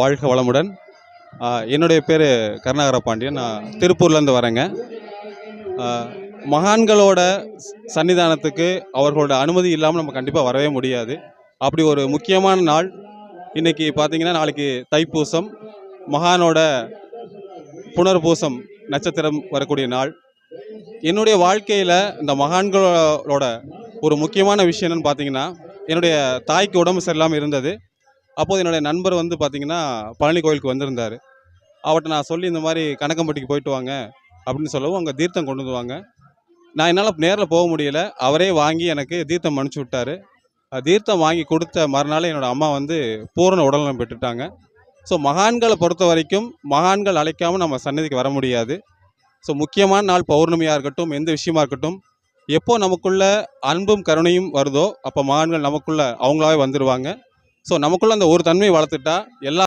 வாழ்க வளமுடன். என்னுடைய பேர் கருணாகர பாண்டியன். நான் திருப்பூர்லேருந்து வரேங்க. மகான்களோட சன்னிதானத்துக்கு அவர்களோட அனுமதி இல்லாமல் நம்ம கண்டிப்பாக வரவே முடியாது. அப்படி ஒரு முக்கியமான நாள். இன்னைக்கு பார்த்தீங்கன்னா நாளைக்கு தைப்பூசம். மகானோட புனர்பூசம் நட்சத்திரம் வரக்கூடிய நாள். என்னுடைய வாழ்க்கையில் இந்த மகான்களோட ஒரு முக்கியமான விஷயம் என்னென்னு பார்த்தீங்கன்னா என்னுடைய தாய்க்கு உடம்பு சரியில்லாமல் இருந்தது. அப்போது என்னுடைய நண்பர் வந்து பார்த்தீங்கன்னா பழனி கோயிலுக்கு வந்திருந்தார். அவர்கிட்ட நான் சொல்லி இந்த மாதிரி கணக்கம்பட்டிக்கு போயிட்டு வாங்க அப்படின்னு சொல்லவும் அங்கே தீர்த்தம் கொண்டு வந்துவாங்க நான் என்னால் நேரில் போக முடியல. அவரே வாங்கி எனக்கு தீர்த்தம் அனுப்பிச்சி விட்டாரு. தீர்த்தம் வாங்கி கொடுத்த மறுநாள் என்னோட அம்மா வந்து பூரண உடல்நலம் பெற்றுட்டாங்க. ஸோ மகான்களை பொறுத்த வரைக்கும் மகான்கள் அழைக்காமல் நம்ம சன்னதிக்கு வர முடியாது. ஸோ முக்கியமான நாள் பௌர்ணமியாக இருக்கட்டும் எந்த விஷயமா இருக்கட்டும் எப்போ நமக்குள்ள அன்பும் கருணையும் வருதோ அப்போ மகான்கள் நமக்குள்ள அவங்களாவே வந்துடுவாங்க ஸோ நமக்குள்ள அந்த ஒரு தன்மையை வளர்த்துட்டா எல்லா